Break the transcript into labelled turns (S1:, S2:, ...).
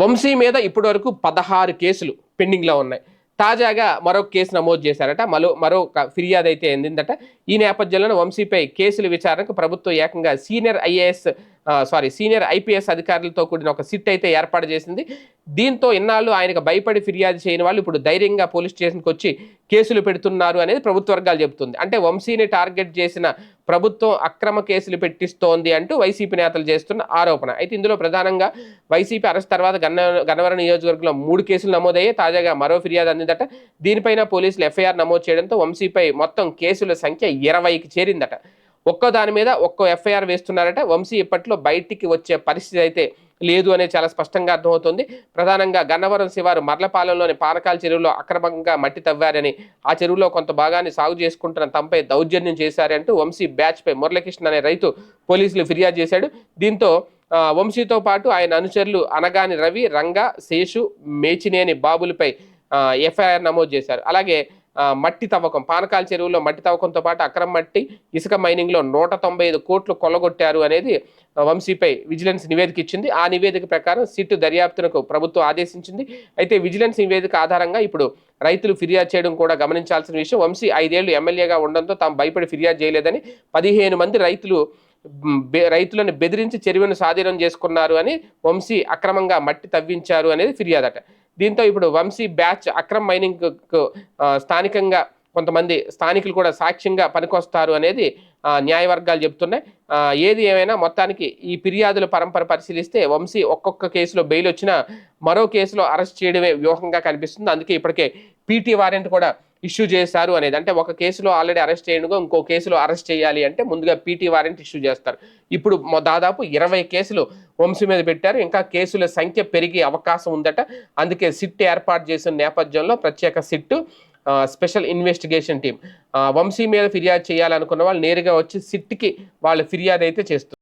S1: వంశీ మీద ఇప్పటివరకు పదహారు కేసులు పెండింగ్లో ఉన్నాయి. తాజాగా మరో కేసు నమోదు చేశారట. మరో మరో ఫిర్యాదు అయితే అందిందట. ఈ నేపథ్యంలో వంశీపై కేసుల విచారణకు ప్రభుత్వం ఏకంగా senior I A S sorry senior I P S అధికారులతో కూడిన ఒక సిట్ అయితే ఏర్పాటు చేసింది. దీంతో ఇన్నాళ్ళు ఆయనకు భయపడి ఫిర్యాదు చేయని వాళ్ళు ఇప్పుడు ధైర్యంగా పోలీస్ స్టేషన్కి వచ్చి కేసులు పెడుతున్నారు అనేది ప్రభుత్వ వర్గాలు చెబుతుంది. అంటే వంశీని టార్గెట్ చేసిన ప్రభుత్వం అక్రమ కేసులు పెట్టిస్తోంది అంటూ వైసీపీ నేతలు చేస్తున్న ఆరోపణ. అయితే ఇందులో ప్రధానంగా వైసీపీ అరెస్ట్ తర్వాత గన్న గన్నవరం నియోజకవర్గంలో మూడు కేసులు నమోదయ్యాయి. తాజాగా మరో ఫిర్యాదు అందిందట. దీనిపైన పోలీసులు ఎఫ్ఐఆర్ నమోదు చేయడంతో వంశీపై మొత్తం కేసుల సంఖ్య ఇరవైకి చేరిందట. ఒక్కో దాని మీద ఒక్కో ఎఫ్ఐఆర్ వేస్తున్నారట. వంశీ ఇప్పట్లో బయటికి వచ్చే పరిస్థితి అయితే లేదు అనేది చాలా స్పష్టంగా అర్థమవుతుంది. ప్రధానంగా గన్నవరం శివారు మర్లపాలెంలోని పానకాల చెరువులో అక్రమంగా మట్టి తవ్వారని ఆ చెరువులో కొంత భాగాన్ని సాగు చేసుకుంటున్న తమపై దౌర్జన్యం చేశారంటూ వంశీ బ్యాచ్పై మురళకృష్ణ అనే రైతు పోలీసులు ఫిర్యాదు చేశాడు. దీంతో వంశీతో పాటు ఆయన అనుచరులు అనగాని రవి రంగా శేషు మేచినేని బాబులపై ఎఫ్ఐఆర్ నమోదు చేశారు. అలాగే మట్టి తవ్వకం. పానకాల చెరువులో మట్టి తవ్వకంతో పాటు అక్రమ మట్టి ఇసుక మైనింగ్లో నూట తొంభై ఐదు కోట్లు కొల్లగొట్టారు అనేది వంశీపై విజిలెన్స్ నివేదిక ఇచ్చింది ఆ నివేదిక ప్రకారం సిట్టు దర్యాప్తునకు ప్రభుత్వం ఆదేశించింది. అయితే విజిలెన్స్ నివేదిక ఆధారంగా ఇప్పుడు రైతులు ఫిర్యాదు చేయడం కూడా గమనించాల్సిన విషయం వంశీ ఐదేళ్ళు ఎమ్మెల్యేగా ఉండడంతో తాము భయపడి ఫిర్యాదు చేయలేదని పదిహేను మంది రైతులు బె- రైతులను బెదిరించి చెరువును స్వాధీనం చేసుకున్నారు అని వంశీ అక్రమంగా మట్టి తవ్వించారు అనేది ఫిర్యాదట. దీంతో ఇప్పుడు వంశీ బ్యాచ్ అక్రమ మైనింగ్ స్థానికంగా కొంతమంది స్థానికులు కూడా సాక్ష్యంగా పనికొస్తారు అనేది న్యాయవర్గాలు చెబుతున్నాయి. ఏది ఏమైనా మొత్తానికి ఈ ఫిర్యాదుల పరంపర పరిశీలిస్తే వంశీ ఒక్కొక్క కేసులో బెయిల్ వచ్చినా మరో కేసులో అరెస్ట్ చేయడమే వ్యూహంగా కనిపిస్తుంది. అందుకే ఇప్పటికే పీటీ వారెంట్ కూడా ఇష్యూ చేశారు అనేది. అంటే ఒక కేసులో ఆల్రెడీ అరెస్ట్ చేయనుగా ఇంకో కేసులో అరెస్ట్ చేయాలి అంటే ముందుగా పీటీ వారెంట్ ఇష్యూ చేస్తారు. ఇప్పుడు దాదాపు ఇరవై కేసులు వంశీ మీద పెట్టారు. ఇంకా కేసుల సంఖ్య పెరిగే అవకాశం ఉందట. అందుకే సిట్ ఏర్పాటు చేసిన నేపథ్యంలో ప్రత్యేక SIT special investigation team Vamsi మీద ఫిర్యాదు చేయాలనుకున్న వాళ్ళు నేరుగా వచ్చి సిట్కి వాళ్ళు ఫిర్యాదు అయితే చేస్తారు